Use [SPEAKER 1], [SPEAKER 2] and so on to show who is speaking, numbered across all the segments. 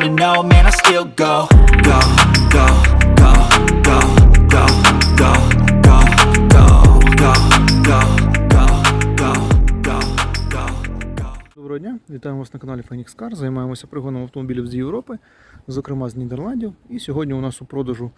[SPEAKER 1] to no, man, I still go. Go, go, go, go, go, go, go, go, go, go.
[SPEAKER 2] Доброго дня, вітаємо вас на каналі Phoenix Car. Займаємося пригоном автомобілів з Європи, зокрема з Нідерландів. І сьогодні у нас у продажу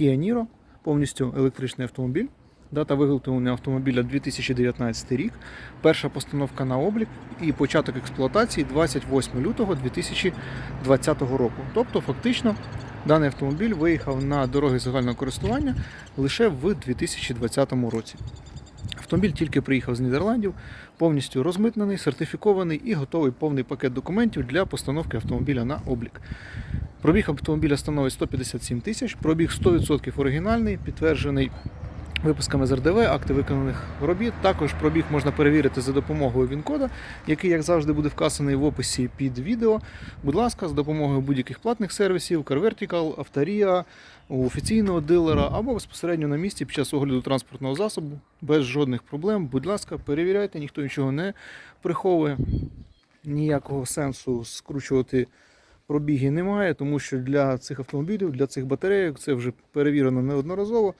[SPEAKER 2] Kia Niro, повністю електричний автомобіль. Дата виготовлення автомобіля 2019 рік. Перша постановка на облік і початок експлуатації 28 лютого 2020 року. Тобто, фактично, даний автомобіль виїхав на дороги загального користування лише в 2020 році. Автомобіль тільки приїхав з Нідерландів, повністю розмитнений, сертифікований і готовий повний пакет документів для постановки автомобіля на облік. Пробіг автомобіля становить 157 тисяч, пробіг 100% оригінальний, підтверджений випусками з РДВ, акти виконаних робіт. Також пробіг можна перевірити за допомогою ВІН-кода, який, як завжди, буде вказаний в описі під відео. Будь ласка, з допомогою будь-яких платних сервісів, CarVertical, Авторія, офіційного дилера або безпосередньо на місці під час огляду транспортного засобу без жодних проблем. Будь ласка, перевіряйте, ніхто нічого не приховує. Ніякого сенсу скручувати пробіги немає, тому що для цих автомобілів, для цих батарейок це вже перевірено неодноразово.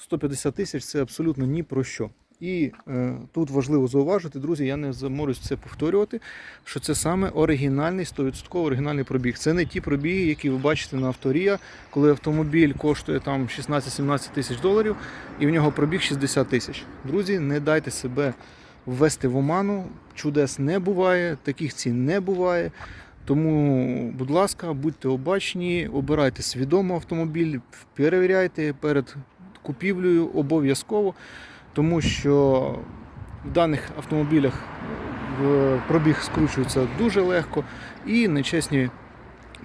[SPEAKER 2] 150 тисяч це абсолютно ні про що. І е, тут важливо зауважити, друзі, я не заморюсь це повторювати, що це саме оригінальний 100% оригінальний пробіг. Це не ті пробіги, які ви бачите на авторія, коли автомобіль коштує там 16-17 тисяч доларів і в нього пробіг 60 тисяч. Друзі, не дайте себе ввести в оману. Чудес не буває, таких цін не буває. Тому, будь ласка, будьте обачні, обирайте свідомо автомобіль, перевіряйте перед купівлею обов'язково, тому що в даних автомобілях пробіг скручується дуже легко і нечесні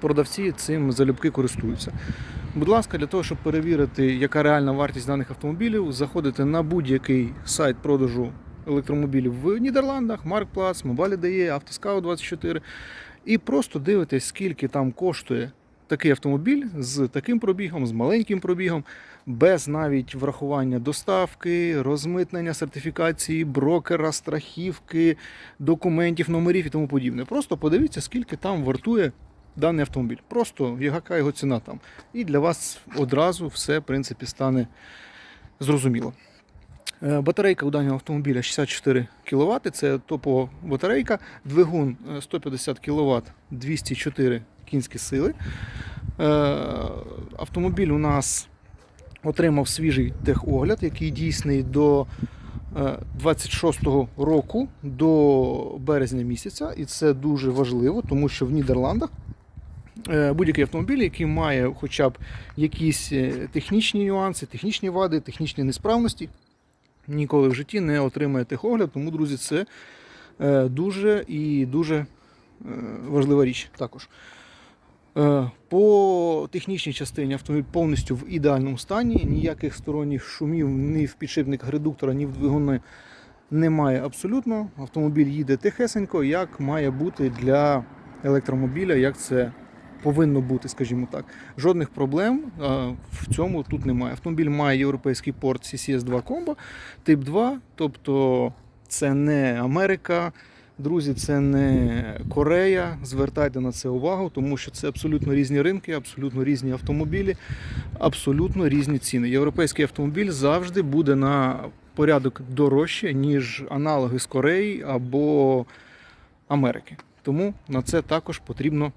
[SPEAKER 2] продавці цим залюбки користуються. Будь ласка, для того, щоб перевірити, яка реальна вартість даних автомобілів, заходите на будь-який сайт продажу електромобілів в Нідерландах, Marktplaats, Mobile.de, Автоскау 24 і просто дивитесь, скільки там коштує такий автомобіль з таким пробігом, з маленьким пробігом, без навіть врахування доставки, розмитнення, сертифікації, брокера, страхівки, документів, номерів і тому подібне. Просто подивіться, скільки там вартує даний автомобіль. Просто яка його ціна там. І для вас одразу все в принципі стане зрозуміло. Е, Батарейка у даного автомобіля 64 кВт, це топова батарейка, двигун е, 150 кВт, 204 кінські сили. Е, Автомобіль у нас отримав свіжий техогляд, який дійсний до е, 26-го року до березня місяця, і це дуже важливо, тому що в Нідерландах е, будь-який автомобіль, який має хоча б якісь е, технічні нюанси, технічні вади, технічні несправності, ніколи в житті не отримає техогляд. Тому, друзі, це е, дуже і дуже е, важлива річ також. Е, По технічній частині автомобіль повністю в ідеальному стані, ніяких сторонніх шумів ні в підшипниках редуктора, ні в двигуні немає абсолютно. Автомобіль їде тихесенько, як має бути для електромобіля, як це повинно бути, скажімо так. Жодних проблем е, в цьому тут немає. Автомобіль має європейський порт CCS 2 Combo, тип 2, тобто це не Америка. Друзі, це не Корея. Звертайте на це увагу, тому що це абсолютно різні ринки, абсолютно різні автомобілі, абсолютно різні ціни. Європейський автомобіль завжди буде на порядок дорожче, ніж аналоги з Кореї або Америки. Тому на це також потрібно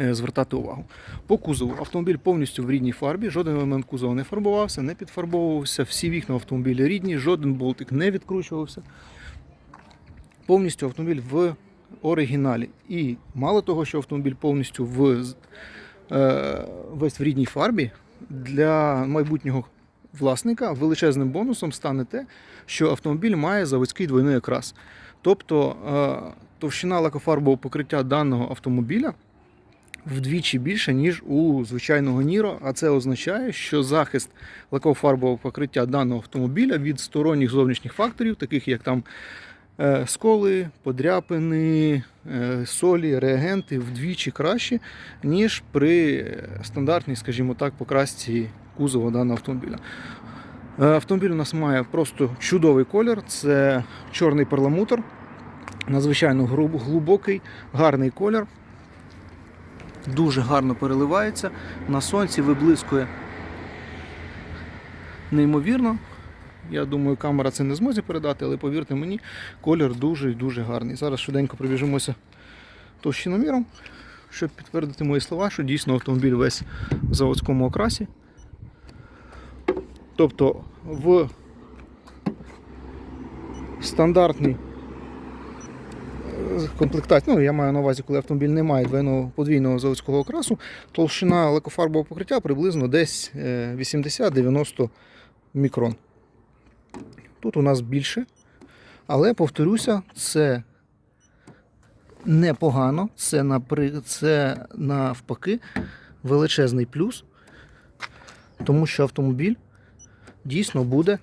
[SPEAKER 2] е, звертати увагу. По кузову автомобіль повністю в рідній фарбі, жоден елемент кузова не фарбувався, не підфарбовувався, всі вікна автомобіля рідні, жоден болтик не відкручувався повністю автомобіль в оригіналі. І мало того, що автомобіль повністю в, е, весь в рідній фарбі, для майбутнього власника величезним бонусом стане те, що автомобіль має заводський двойний окрас. Тобто е, товщина лакофарбового покриття даного автомобіля вдвічі більше, ніж у звичайного Ніро, а це означає, що захист лакофарбового покриття даного автомобіля від сторонніх зовнішніх факторів, таких як там сколи, подряпини, е, солі, реагенти вдвічі краще, ніж при стандартній, скажімо так, покрасці кузова даного автомобіля. Е, Автомобіль у нас має просто чудовий колір. Це чорний перламутр, надзвичайно глибокий, гарний колір. Дуже гарно переливається. На сонці виблискує неймовірно. Я думаю, камера це не зможе передати, але повірте мені, колір дуже і дуже гарний. Зараз швиденько пробіжимося товщиноміром, щоб підтвердити мої слова, що дійсно автомобіль весь в заводському окрасі. Тобто в стандартній е, комплектації, ну я маю на увазі, коли автомобіль не має двойного подвійного заводського окрасу, толщина лакофарбового покриття приблизно десь е, 80-90 мікрон. Тут у нас більше. Але повторюся, це непогано, це, напри... це навпаки величезний плюс, тому що автомобіль дійсно буде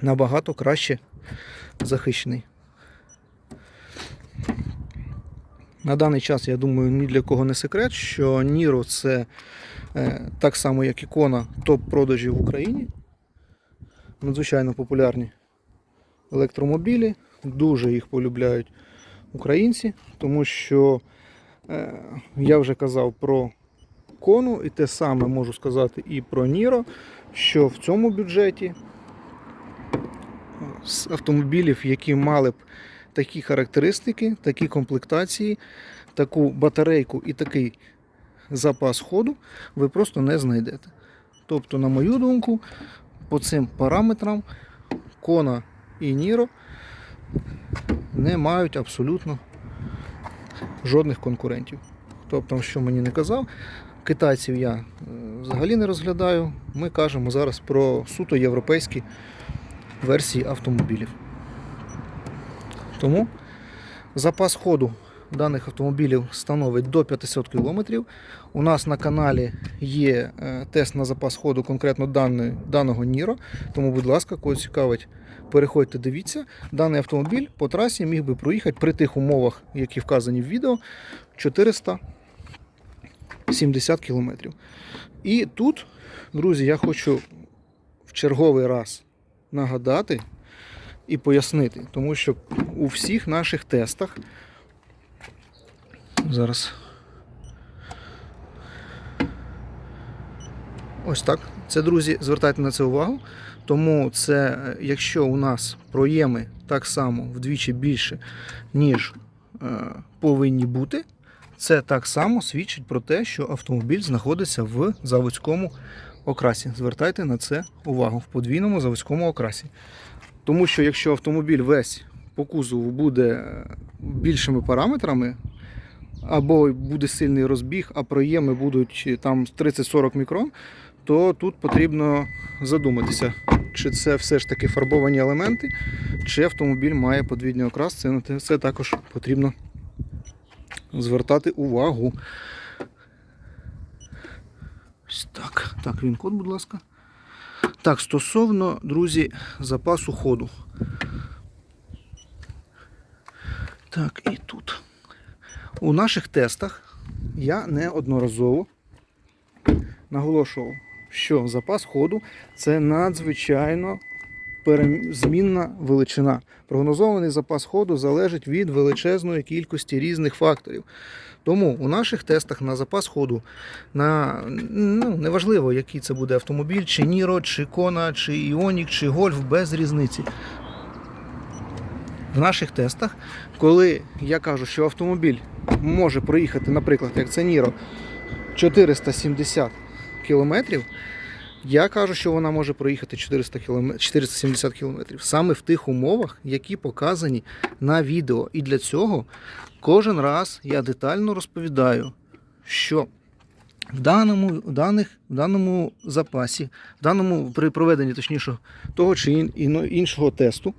[SPEAKER 2] набагато краще захищений. На даний час, я думаю, ні для кого не секрет, що Ніро це е, так само, як ікона топ-продажів в Україні надзвичайно популярні електромобілі. Дуже їх полюбляють українці, тому що е, я вже казав про кону, і те саме можу сказати і про Ніро, що в цьому бюджеті з автомобілів, які мали б такі характеристики, такі комплектації, таку батарейку і такий запас ходу, ви просто не знайдете. Тобто, на мою думку, по цим параметрам Кона і Ніро не мають абсолютно жодних конкурентів. Хто б там що мені не казав, китайців я е, взагалі не розглядаю. Ми кажемо зараз про суто європейські версії автомобілів. Тому запас ходу даних автомобілів становить до 500 км. У нас на каналі є е, тест на запас ходу конкретно даного Ніро. Тому, будь ласка, кого цікавить, переходьте, дивіться. Даний автомобіль по трасі міг би проїхати при тих умовах, які вказані в відео, 470 км. І тут, друзі, я хочу в черговий раз нагадати і пояснити, тому що у всіх наших тестах Зараз. Ось так. Це, друзі, звертайте на це увагу. Тому це, е, якщо у нас проєми так само вдвічі більше, ніж е, повинні бути, це так само свідчить про те, що автомобіль знаходиться в заводському окрасі. Звертайте на це увагу в подвійному заводському окрасі. Тому що якщо автомобіль весь по кузову буде е, більшими параметрами, або буде сильний розбіг, а проєми будуть е, там 30-40 мікрон, то тут потрібно задуматися, чи це все ж таки фарбовані елементи, чи автомобіль має подвійний окрас. Це це також потрібно звертати увагу. Ось так. Так, він код, будь ласка. Так, стосовно, друзі, запасу ходу. Так, і тут. У наших тестах я неодноразово наголошував, що запас ходу це надзвичайно перем- змінна величина. Прогнозований запас ходу залежить від величезної кількості різних факторів. Тому у наших тестах на запас ходу, на ну, неважливо, який це буде автомобіль, чи Ніро, чи Кона, чи Іонік, чи Гольф, без різниці. В наших тестах, коли я кажу, що автомобіль може проїхати, наприклад, як це Ніро, 470 кілометрів, я кажу, що вона може проїхати 400 км, 470 кілометрів саме в тих умовах, які показані на відео. І для цього кожен раз я детально розповідаю, що в даному, в даних, в даному запасі, в даному при проведенні точніше того чи іншого тесту,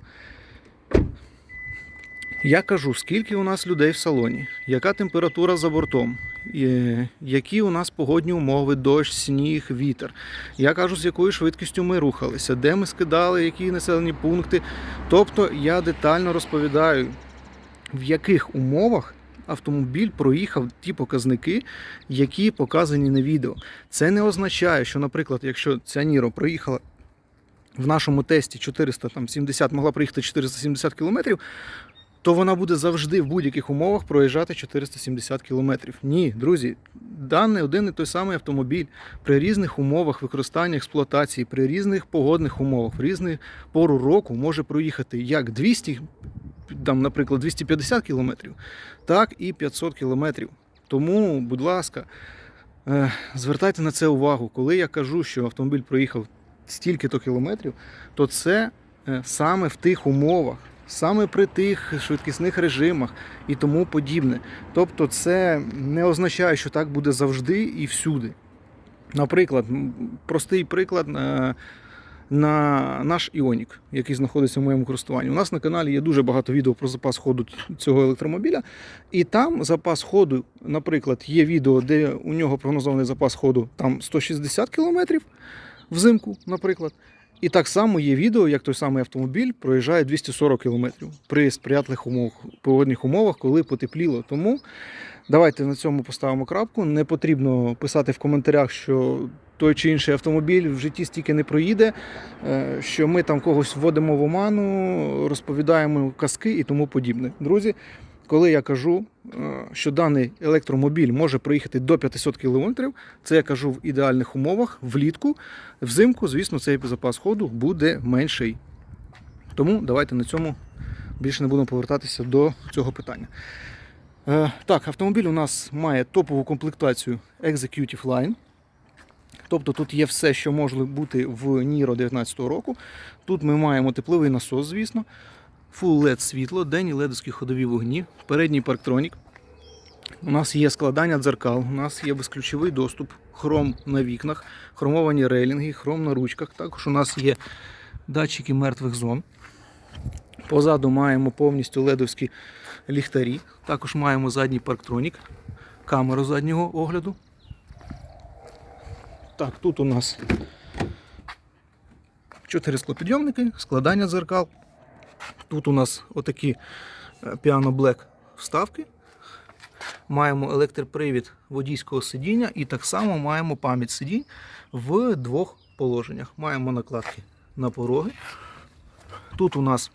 [SPEAKER 2] я кажу, скільки у нас людей в салоні, яка температура за бортом, е, які у нас погодні умови, дощ, сніг, вітер. Я кажу, з якою швидкістю ми рухалися, де ми скидали, які населені пункти. Тобто я детально розповідаю, в яких умовах автомобіль проїхав ті показники, які показані на відео. Це не означає, що, наприклад, якщо ця Ніро проїхала в нашому тесті 470, могла проїхати 470 кілометрів, то вона буде завжди в будь-яких умовах проїжджати 470 кілометрів. Ні, друзі, даний один і той самий автомобіль при різних умовах використання експлуатації, при різних погодних умовах, в різну пору року може проїхати як 200, там, наприклад, 250 кілометрів, так і 500 кілометрів. Тому, будь ласка, е, звертайте на це увагу. Коли я кажу, що автомобіль проїхав стільки-то кілометрів, то це е, саме в тих умовах, саме при тих швидкісних режимах і тому подібне. Тобто, це не означає, що так буде завжди і всюди. Наприклад, простий приклад. е, На наш Іонік, який знаходиться в моєму користуванні. У нас на каналі є дуже багато відео про запас ходу цього електромобіля. І там запас ходу, наприклад, є відео, де у нього прогнозований запас ходу там 160 км взимку, наприклад. І так само є відео, як той самий автомобіль проїжджає 240 км при сприятливих умовах, погодних умовах, коли потепліло. Тому давайте на цьому поставимо крапку. Не потрібно писати в коментарях, що той чи інший автомобіль в житті стільки не проїде, е, що ми там когось вводимо в оману, розповідаємо казки і тому подібне. Друзі, коли я кажу, е, що даний електромобіль може проїхати до 500 км, це я кажу в ідеальних умовах влітку. Взимку, звісно, цей запас ходу буде менший. Тому давайте на цьому більше не будемо повертатися до цього питання. Е, Так, автомобіль у нас має топову комплектацію Executive Line. Тобто тут є все, що може бути в Niro 19 року. Тут ми маємо тепловий насос, звісно, Full LED світло, денні ледовські ходові вогні, передній парктронік. У нас є складання дзеркал, у нас є безключовий доступ, хром на вікнах, хромовані рейлінги, хром на ручках. Також у нас є датчики мертвих зон. Позаду маємо повністю ледовські ліхтарі. Також маємо задній парктронік, камеру заднього огляду. Так, тут у нас чотири склопідйомники, складання дзеркал. Тут у нас отакі е, Piano Black вставки. Маємо електропривід водійського сидіння і так само маємо пам'ять сидінь в двох положеннях. Маємо накладки на пороги. Тут у нас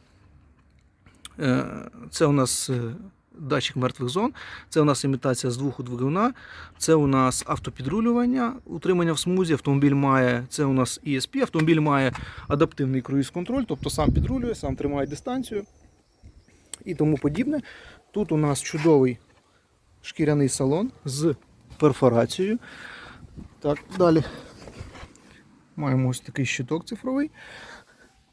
[SPEAKER 2] е, це у нас е, датчик мертвих зон, це у нас імітація з двох двигуна, це у нас автопідрулювання, утримання в смузі. Автомобіль має, це у нас ESP, автомобіль має адаптивний круїз-контроль, тобто сам підрулює, сам тримає дистанцію і тому подібне. Тут у нас чудовий шкіряний салон з перфорацією. Так, далі маємо ось такий щиток цифровий.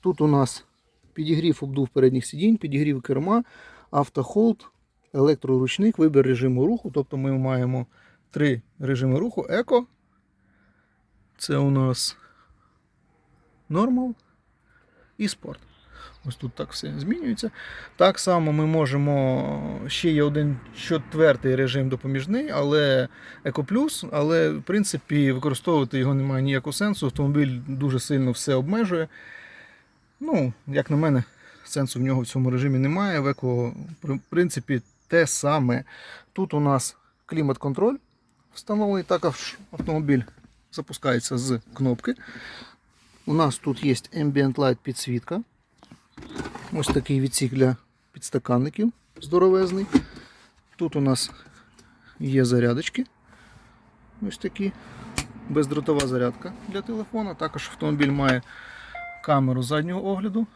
[SPEAKER 2] Тут у нас підігрів обдув передніх сидінь, підігрів керма, автохолд, електроручник, вибір режиму руху. Тобто ми маємо три режими руху: еко. Це у нас нормал і спорт. Ось тут так все змінюється. Так само ми можемо. Ще є один четвертий режим допоміжний, але Еко Плюс, але в принципі використовувати його немає ніякого сенсу. Автомобіль дуже сильно все обмежує. Ну, як на мене, сенсу в нього в цьому режимі немає. В еко, в принципі, те саме. Тут у нас клімат-контроль встановлений, також автомобіль запускається з кнопки. У нас тут є Ambient Light підсвітка. Ось такий відсік для підстаканників здоровезний. Тут у нас є зарядочки. Ось такі. Бездротова зарядка для телефона. Також автомобіль має камеру заднього огляду,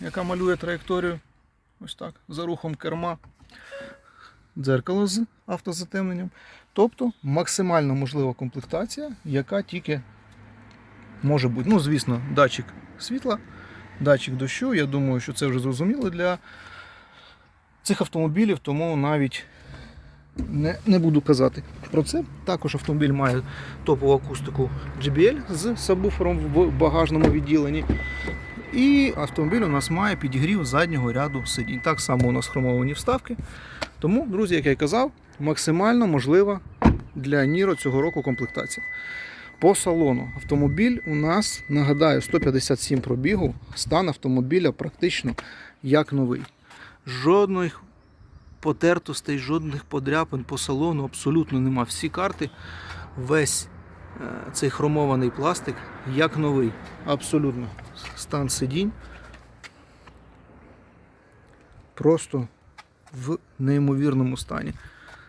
[SPEAKER 2] яка малює траєкторію. Ось так, за рухом керма. Дзеркало з автозатемненням. Тобто максимально можлива комплектація, яка тільки може бути. Ну, звісно, датчик світла, датчик дощу. Я думаю, що це вже зрозуміло для цих автомобілів, тому навіть не, не буду казати про це. Також автомобіль має топову акустику JBL з сабвуфером в багажному відділенні. І автомобіль у нас має підігрів заднього ряду сидінь. Так само у нас хромовані вставки. Тому, друзі, як я й казав, максимально можлива для Ніро цього року комплектація. По салону автомобіль у нас, нагадаю, 157 пробігу, стан автомобіля практично як новий. Жодних потертостей, жодних подряпин по салону абсолютно нема. Всі карти, весь цей хромований пластик як новий. Абсолютно. Стан сидінь. Просто в неймовірному стані.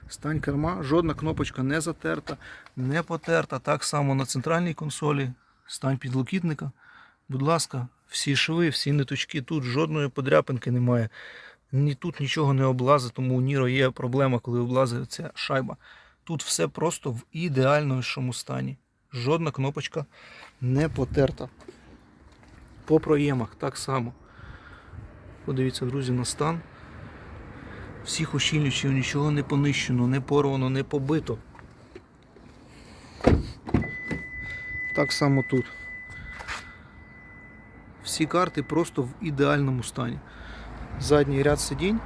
[SPEAKER 2] Стань керма, жодна кнопочка не затерта, не потерта. Так само на центральній консолі, стань підлокітника. Будь ласка, всі шви, всі ниточки, тут жодної подряпинки немає. Ні тут нічого не облазить, тому у Ніро є проблема, коли облазить ця шайба. Тут все просто в ідеальному стані. Жодна кнопочка не потерта. По проємах так само. Подивіться, друзі, на стан. Всіх ощільничів нічого не понищено, не порвано, не побито. Так само тут. Всі карти просто в ідеальному стані. Задній ряд сидінь,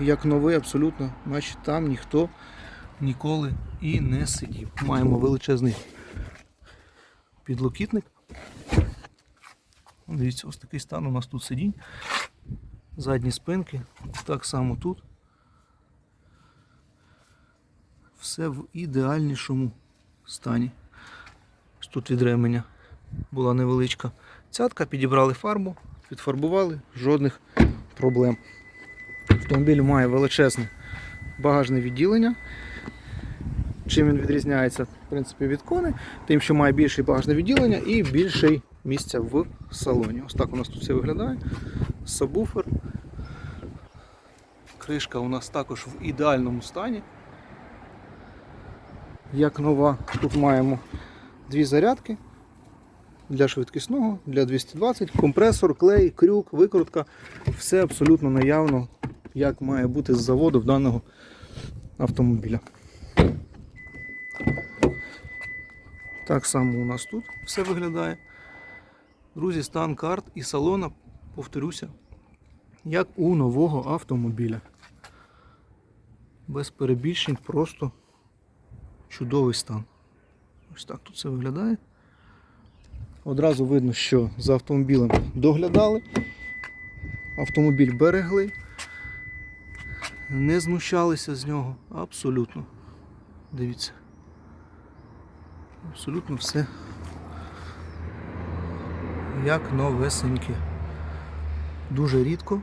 [SPEAKER 2] як новий, абсолютно, наче там ніхто ніколи і не сидів. Маємо величезний підлокітник. Дивіться, ось такий стан у нас тут сидінь. Задні спинки, так само тут. Все в ідеальнішому стані. Тут від ременя була невеличка цятка, підібрали фарбу, підфарбували, жодних проблем. Автомобіль має величезне багажне відділення. Чим він відрізняється в принципі, від кони, тим, що має більше багажне відділення і більше місця в салоні. Ось так у нас тут все виглядає. Сабвуфер. Кришка у нас також в ідеальному стані. Як нова, тут маємо дві зарядки для швидкісного, для 220, компресор, клей, крюк, викрутка. Все абсолютно наявно, як має бути з заводу в даного автомобіля. Так само у нас тут все виглядає. Друзі, стан карт і салона, повторюся, як у нового автомобіля. Без перебільшень, просто чудовий стан. Ось так тут все виглядає. Одразу видно, що за автомобілем доглядали, автомобіль берегли, не знущалися з нього абсолютно. Дивіться. Абсолютно все як новесеньке. Дуже рідко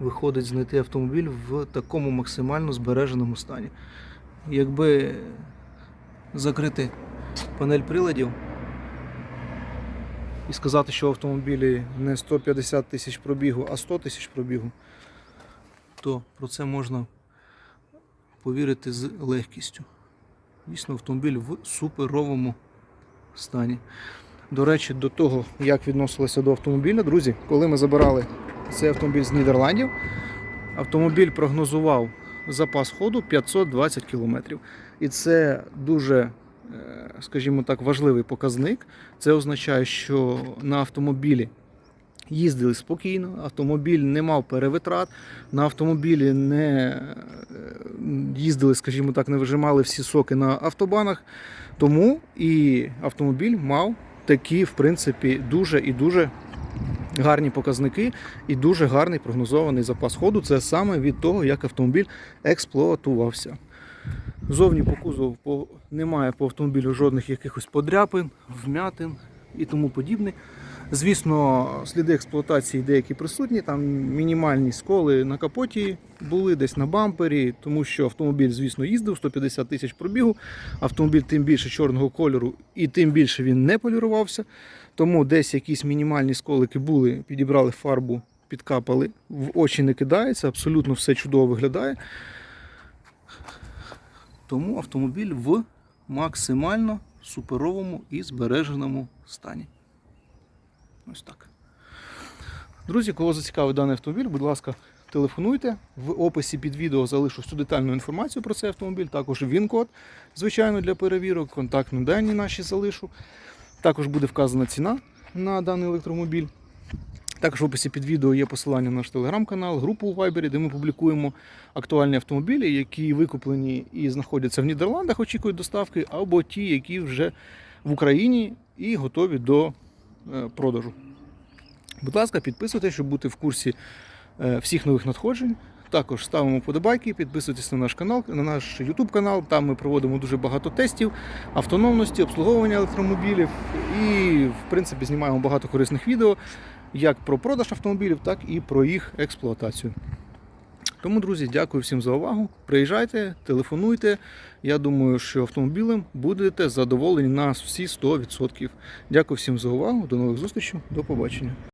[SPEAKER 2] виходить знайти автомобіль в такому максимально збереженому стані. Якби закрити панель приладів і сказати, що в автомобілі не 150 тисяч пробігу, а 100 тисяч пробігу, то про це можна повірити з легкістю. Дійсно, автомобіль в суперовому стані. До речі, до того, як відносилися до автомобіля, друзі, коли ми забирали цей автомобіль з Нідерландів, автомобіль прогнозував запас ходу 520 км. І це дуже, е, скажімо так, важливий показник. Це означає, що на автомобілі їздили спокійно, автомобіль не мав перевитрат, на автомобілі не е, їздили, скажімо так, не вижимали всі соки на автобанах. Тому і автомобіль мав такі, в принципі, дуже і дуже гарні показники і дуже гарний прогнозований запас ходу. Це саме від того, як автомобіль експлуатувався. Зовні по кузову немає по автомобілю жодних якихось подряпин, вмятин і тому подібне. Звісно, сліди експлуатації деякі присутні, там мінімальні сколи на капоті були десь на бампері, тому що автомобіль, звісно, їздив 150 тисяч пробігу. Автомобіль тим більше чорного кольору і тим більше він не полірувався. Тому десь якісь мінімальні сколики були, підібрали фарбу, підкапали, в очі не кидається, абсолютно все чудово виглядає. Тому автомобіль в максимально суперовому і збереженому стані. Ось так. Друзі, кого зацікавить даний автомобіль, будь ласка, телефонуйте. В описі під відео залишу всю детальну інформацію про цей автомобіль, також він-код, звичайно, для перевірок, контактні дані наші залишу. Також буде вказана ціна на даний електромобіль. Також в описі під відео є посилання на наш телеграм-канал, групу у Viber, де ми публікуємо актуальні автомобілі, які викуплені і знаходяться в Нідерландах, очікують доставки, або ті, які вже в Україні і готові до продажу. Будь ласка, підписуйтесь, щоб бути в курсі е, всіх нових надходжень. Також ставимо подобайки, підписуйтесь на наш канал, на наш YouTube канал. Там ми проводимо дуже багато тестів, автономності, обслуговування електромобілів і, в принципі, знімаємо багато корисних відео як про продаж автомобілів, так і про їх експлуатацію. Тому, друзі, дякую всім за увагу. Приїжджайте, телефонуйте. Я думаю, що автомобілем будете задоволені на всі 100%. Дякую всім за увагу. До нових зустрічей. До побачення.